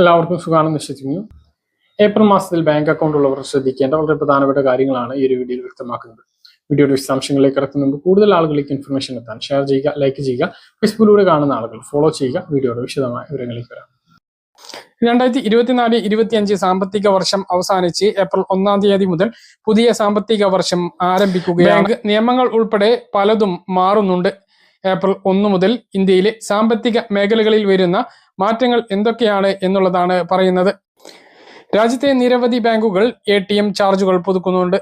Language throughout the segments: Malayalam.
എല്ലാവർക്കും സുഖാണെന്ന് വിശ്വസിക്കുന്നു. ഏപ്രിൽ മാസത്തിൽ ബാങ്ക് അക്കൗണ്ട് ഉള്ളവർ ശ്രദ്ധിക്കേണ്ട വളരെ പ്രധാനപ്പെട്ട കാര്യങ്ങളാണ് ഈ ഒരു വീഡിയോയിൽ വ്യക്തമാക്കുന്നത്. വീഡിയോയുടെ വിശദാംശങ്ങളിലേക്ക് കിടക്കുന്ന മുമ്പ് കൂടുതൽ ആളുകളിലേക്ക് ഇൻഫർമേഷൻ എത്താൻ ഷെയർ ചെയ്യുക ലൈക്ക് ചെയ്യുക ഫേസ്ബുക്കിലൂടെ കാണുന്ന ആളുകൾ ഫോളോ ചെയ്യുക വീഡിയോയുടെ വിശദമായ വിവരങ്ങളിലേക്ക് വരാം. രണ്ടായിരത്തി ഇരുപത്തിനാല് ഇരുപത്തിയഞ്ച് സാമ്പത്തിക വർഷം അവസാനിച്ച് ഏപ്രിൽ ഒന്നാം തീയതി മുതൽ പുതിയ സാമ്പത്തിക വർഷം ആരംഭിക്കുകയാണ്. നിയമങ്ങൾ ഉൾപ്പെടെ പലതും മാറുന്നുണ്ട്. ഏപ്രിൽ ഒന്ന് മുതൽ ഇന്ത്യയിലെ സാമ്പത്തിക മേഖലകളിൽ വരുന്ന മാറ്റങ്ങൾ എന്തൊക്കെയാണ് എന്നുള്ളതാണ് പറയുന്നത്. രാജ്യത്തെ നിരവധി ബാങ്കുകൾ എ ടി എം ചാർജുകൾ പുതുക്കുന്നുണ്ട്.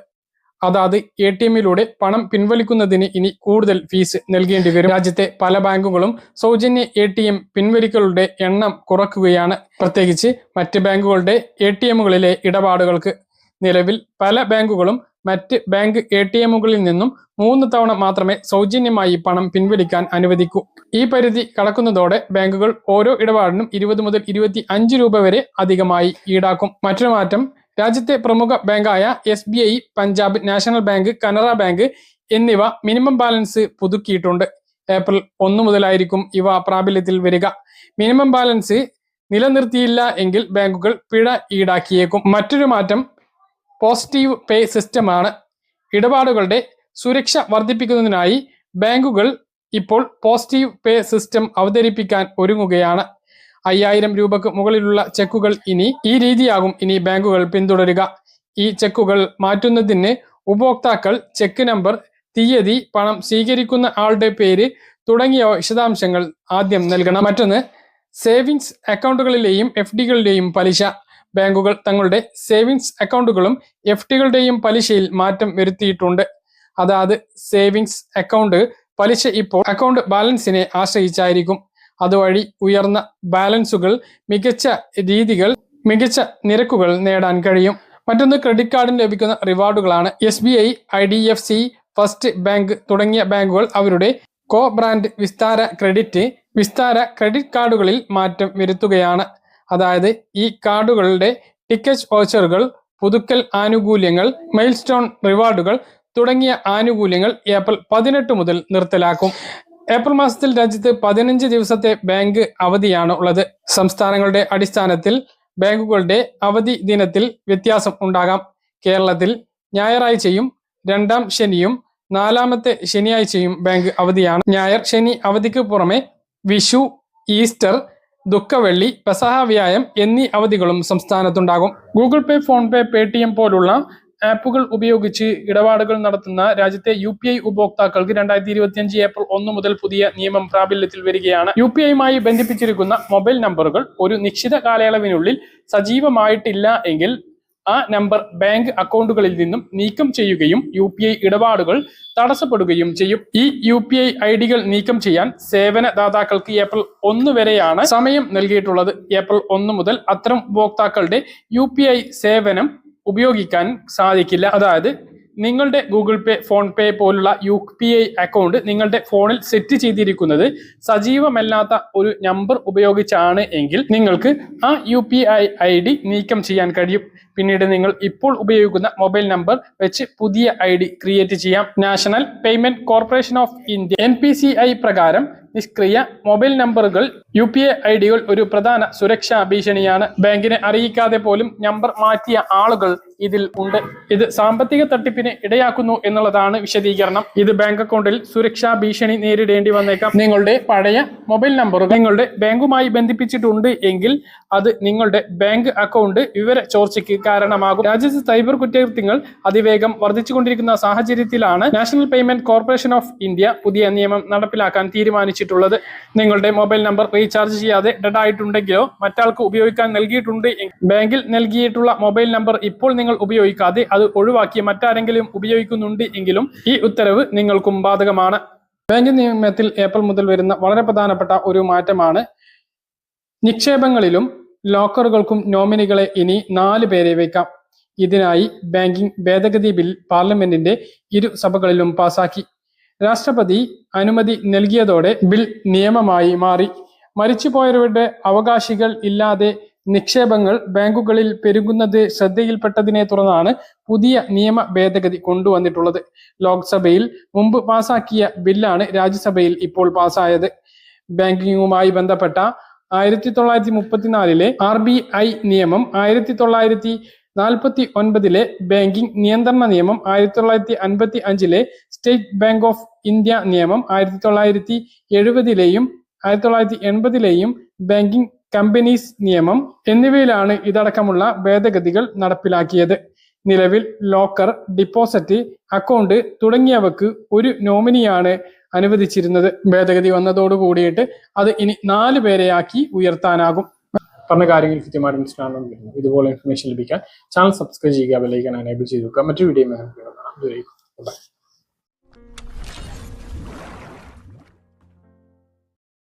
അതാത് എ ടി എമ്മിലൂടെ പണം പിൻവലിക്കുന്നതിന് ഇനി കൂടുതൽ ഫീസ് നൽകേണ്ടി വരും. രാജ്യത്തെ പല ബാങ്കുകളും സൗജന്യ എ ടി എം പിൻവലിക്കലുടെ എണ്ണം കുറക്കുകയാണ്. പ്രത്യേകിച്ച് മറ്റ് ബാങ്കുകളുടെ എ ടി എമ്മുകളിലെ ഇടപാടുകൾക്ക് നിലവിൽ പല ബാങ്കുകളും മറ്റ് ബാങ്ക് എ ടി എമ്മുകളിൽ നിന്നും മൂന്ന് തവണ മാത്രമേ സൗജന്യമായി പണം പിൻവലിക്കാൻ അനുവദിക്കൂ. ഈ പരിധി കടക്കുന്നതോടെ ബാങ്കുകൾ ഓരോ ഇടപാടിനും ഇരുപത് മുതൽ ഇരുപത്തി അഞ്ച് രൂപ വരെ അധികമായി ഈടാക്കും. മറ്റൊരു മാറ്റം രാജ്യത്തെ പ്രമുഖ ബാങ്കായ S B I Punjab national bank Canara bank എന്നിവ മിനിമം ബാലൻസ് പുതുക്കിയിട്ടുണ്ട്. ഏപ്രിൽ ഒന്ന് മുതലായിരിക്കും ഇവ പ്രാബല്യത്തിൽ വരിക. മിനിമം ബാലൻസ് നിലനിർത്തിയില്ല എങ്കിൽ ബാങ്കുകൾ പിഴ ഈടാക്കിയേക്കും. മറ്റൊരു മാറ്റം പോസിറ്റീവ് പേ സിസ്റ്റമാണ്. ഇടപാടുകളുടെ സുരക്ഷ വർദ്ധിപ്പിക്കുന്നതിനായി ബാങ്കുകൾ ഇപ്പോൾ പോസിറ്റീവ് പേ സിസ്റ്റം അവതരിപ്പിക്കാൻ ഒരുങ്ങുകയാണ്. അയ്യായിരം രൂപക്ക് മുകളിലുള്ള ചെക്കുകൾ ഇനി ഈ രീതിയാകും ഇനി ബാങ്കുകൾ പിന്തുടരുക. ഈ ചെക്കുകൾ മാറ്റുന്നതിന് ഉപഭോക്താക്കൾ ചെക്ക് നമ്പർ തീയതി പണം സ്വീകരിക്കുന്ന ആളുടെ പേര് തുടങ്ങിയ വിശദാംശങ്ങൾ ആദ്യം നൽകണം. മറ്റൊന്ന് സേവിങ്സ് അക്കൗണ്ടുകളിലെയും എഫ് ഡികളിലെയും പലിശ. ബാങ്കുകൾ തങ്ങളുടെ സേവിങ്സ് അക്കൗണ്ടുകളും എഫ് ടികളുടെയും പലിശയിൽ മാറ്റം വരുത്തിയിട്ടുണ്ട്. അതായത് സേവിങ്സ് അക്കൗണ്ട് പലിശ ഇപ്പോൾ അക്കൗണ്ട് ബാലൻസിനെ ആശ്രയിച്ചായിരിക്കും. അതുവഴി ഉയർന്ന ബാലൻസുകൾ മികച്ച രീതികൾ മികച്ച നിരക്കുകൾ നേടാൻ കഴിയും. മറ്റൊന്ന് ക്രെഡിറ്റ് കാർഡിന് ലഭിക്കുന്ന റിവാർഡുകളാണ്. S B I I D F C first bank തുടങ്ങിയ ബാങ്കുകൾ അവരുടെ co brand Vistara credit Vistara credit കാർഡുകളിൽ മാറ്റം വരുത്തുകയാണ്. അതായത് ഈ കാർഡുകളുടെ ടിക്കറ്റ് ഓച്ചറുകൾ പുതുക്കൽ ആനുകൂല്യങ്ങൾ മൈൽ സ്റ്റോൺ റിവാർഡുകൾ തുടങ്ങിയ ആനുകൂല്യങ്ങൾ ഏപ്രിൽ പതിനെട്ട് മുതൽ നിർത്തലാക്കും. ഏപ്രിൽ മാസത്തിൽ രാജ്യത്ത് പതിനഞ്ച് ദിവസത്തെ ബാങ്ക് അവധിയാണ് ഉള്ളത്. സംസ്ഥാനങ്ങളുടെ അടിസ്ഥാനത്തിൽ ബാങ്കുകളുടെ അവധി ദിനത്തിൽ വ്യത്യാസം ഉണ്ടാകാം. കേരളത്തിൽ ഞായറാഴ്ചയും രണ്ടാം ശനിയും നാലാമത്തെ ശനിയാഴ്ചയും ബാങ്ക് അവധിയാണ്. ഞായർ ശനി അവധിക്ക് പുറമെ വിഷു ഈസ്റ്റർ ദുഃഖവെള്ളി പെസഹ വ്യായം എന്നീ അവധികളും സംസ്ഥാനത്തുണ്ടാകും. Google pay PhonePe Paytm പോലുള്ള ആപ്പുകൾ ഉപയോഗിച്ച് ഇടപാടുകൾ നടത്തുന്ന രാജ്യത്തെ യു പി ഐ ഉപഭോക്താക്കൾക്ക് രണ്ടായിരത്തി ഇരുപത്തിയഞ്ച് ഏപ്രിൽ ഒന്ന് മുതൽ പുതിയ നിയമം പ്രാബല്യത്തിൽ വരികയാണ്. യു പി ഐയുമായി ബന്ധിപ്പിച്ചിരിക്കുന്ന മൊബൈൽ നമ്പറുകൾ ഒരു നിശ്ചിത കാലയളവിനുള്ളിൽ സജീവമായിട്ടില്ല എങ്കിൽ ആ നമ്പർ ബാങ്ക് അക്കൗണ്ടുകളിൽ നിന്നും നീക്കം ചെയ്യുകയും യു പി ഐ ഇടപാടുകൾ തടസ്സപ്പെടുകയും ചെയ്യും. ഈ യു പി ഐ ഐ ഡികൾ നീക്കം ചെയ്യാൻ സേവനദാതാക്കൾക്ക് ഏപ്രിൽ ഒന്ന് വരെയാണ് സമയം നൽകിയിട്ടുള്ളത്. ഏപ്രിൽ ഒന്ന് മുതൽ അത്തരം ഉപഭോക്താക്കളുടെ യു സേവനം ഉപയോഗിക്കാൻ സാധിക്കില്ല. അതായത് നിങ്ങളുടെ ഗൂഗിൾ പേ ഫോൺ പേ പോലുള്ള യു പി ഐ അക്കൗണ്ട് നിങ്ങളുടെ ഫോണിൽ സെറ്റ് ചെയ്തിരിക്കുന്നത് സജീവമല്ലാത്ത ഒരു നമ്പർ ഉപയോഗിച്ചാണ് എങ്കിൽ നിങ്ങൾക്ക് ആ U P I I D നീക്കം ചെയ്യാൻ കഴിയും. പിന്നീട് നിങ്ങൾ ഇപ്പോൾ ഉപയോഗിക്കുന്ന മൊബൈൽ നമ്പർ വെച്ച് പുതിയ ഐ ഡി ക്രിയേറ്റ് ചെയ്യാം. National payment corporation of India N പ്രകാരം നിഷ്ക്രിയ മൊബൈൽ നമ്പറുകൾ യു പി ഐ ഐ ഡികൾ ഒരു പ്രധാന സുരക്ഷാ ഭീഷണിയാണ്. ബാങ്കിനെ അറിയിക്കാതെ പോലും നമ്പർ മാറ്റിയ ആളുകൾ ഇതിൽ ഉണ്ട്. ഇത് സാമ്പത്തിക തട്ടിപ്പിന് ഇടയാക്കുന്നു എന്നുള്ളതാണ് വിശദീകരണം. ഇത് ബാങ്ക് അക്കൗണ്ടിൽ സുരക്ഷാ ഭീഷണി നേരിടേണ്ടി വന്നേക്കാം. നിങ്ങളുടെ പഴയ മൊബൈൽ നമ്പറുകൾ നിങ്ങളുടെ ബാങ്കുമായി ബന്ധിപ്പിച്ചിട്ടുണ്ട് എങ്കിൽ അത് നിങ്ങളുടെ ബാങ്ക് അക്കൗണ്ട് വിവര ചോർച്ചയ്ക്ക് കാരണമാകും. രാജ്യത്ത് സൈബർ കുറ്റകൃത്യങ്ങൾ അതിവേഗം വർദ്ധിച്ചുകൊണ്ടിരിക്കുന്ന സാഹചര്യത്തിലാണ് national payment corporation of India പുതിയ നിയമം നടപ്പിലാക്കാൻ തീരുമാനിച്ചിട്ടുള്ളത്. നിങ്ങളുടെ മൊബൈൽ നമ്പർ റീചാർജ് ചെയ്യാതെ ഡെഡ് ആയിട്ടുണ്ടെങ്കിലോ മറ്റാൾക്ക് ഉപയോഗിക്കാൻ നൽകിയിട്ടുണ്ട് ബാങ്കിൽ നൽകിയിട്ടുള്ള മൊബൈൽ നമ്പർ ഇപ്പോൾ നിങ്ങൾ ഉപയോഗിക്കാതെ അത് ഒഴിവാക്കി മറ്റാരെങ്കിലും ഉപയോഗിക്കുന്നുണ്ട് എങ്കിലും ഈ ഉത്തരവ് നിങ്ങൾക്കും ബാധകമാണ്. ബാങ്ക് നിയമത്തിൽ ഏപ്രിൽ മുതൽ വരുന്ന വളരെ പ്രധാനപ്പെട്ട ഒരു മാറ്റമാണ്. നിക്ഷേപങ്ങളിലും ലോക്കറുകൾക്കും നോമിനികളെ ഇനി നാല് പേരെ വയ്ക്കാം. ഇതിനായി ബാങ്കിംഗ് ഭേദഗതി ബിൽ പാർലമെന്റിന്റെ ഇരു സഭകളിലും പാസാക്കി. രാഷ്ട്രപതി അനുമതി നൽകിയതോടെ ബിൽ നിയമമായി മാറി. മരിച്ചുപോയവരുടെ അവകാശികൾ ഇല്ലാതെ നിക്ഷേപങ്ങൾ ബാങ്കുകളിൽ പെരുകുന്നത് ശ്രദ്ധയിൽപ്പെട്ടതിനെ തുടർന്നാണ് പുതിയ നിയമ ഭേദഗതി കൊണ്ടുവന്നിട്ടുള്ളത്. ലോക്സഭയിൽ മുമ്പ് പാസാക്കിയ ബില്ലാണ് രാജ്യസഭയിൽ ഇപ്പോൾ പാസായത്. ബാങ്കിങ്ങുമായി ബന്ധപ്പെട്ട ആയിരത്തി തൊള്ളായിരത്തി മുപ്പത്തിനാലിലെ ആർ ബി ഐ നിയമം ആയിരത്തി തൊള്ളായിരത്തി നാൽപ്പത്തി ഒൻപതിലെ ബാങ്കിംഗ് നിയന്ത്രണ നിയമം ആയിരത്തി തൊള്ളായിരത്തി അൻപത്തി അഞ്ചിലെ സ്റ്റേറ്റ് ബാങ്ക് ഓഫ് ഇന്ത്യ നിയമം ആയിരത്തി തൊള്ളായിരത്തി എഴുപതിലെയും ആയിരത്തി തൊള്ളായിരത്തി എൺപതിലെയും ബാങ്കിംഗ് കമ്പനീസ് നിയമം എന്നിവയിലാണ് ഇതടക്കമുള്ള ഭേദഗതികൾ നടപ്പിലാക്കിയത്. നിലവിൽ ലോക്കർ ഡിപ്പോസിറ്റ് അക്കൗണ്ട് തുടങ്ങിയവക്ക് ഒരു നോമിനിയാണ് അനുവദിച്ചിരുന്നത്. ഭേദഗതി വന്നതോട് കൂടിയിട്ട് അത് ഇനി നാല് പേരെയാക്കി ഉയർത്താനാകും. പറഞ്ഞ കാര്യങ്ങൾ കൃത്യമായിട്ട് മനസ്സിലാണെന്ന് ഇതുപോലെ ഇൻഫർമേഷൻ ലഭിക്കാൻ ചാനൽ സബ്സ്ക്രൈബ് ചെയ്യുക ബെലൈക്കൻ എനേബിൾ ചെയ്ത് മറ്റു വീഡിയോ bye.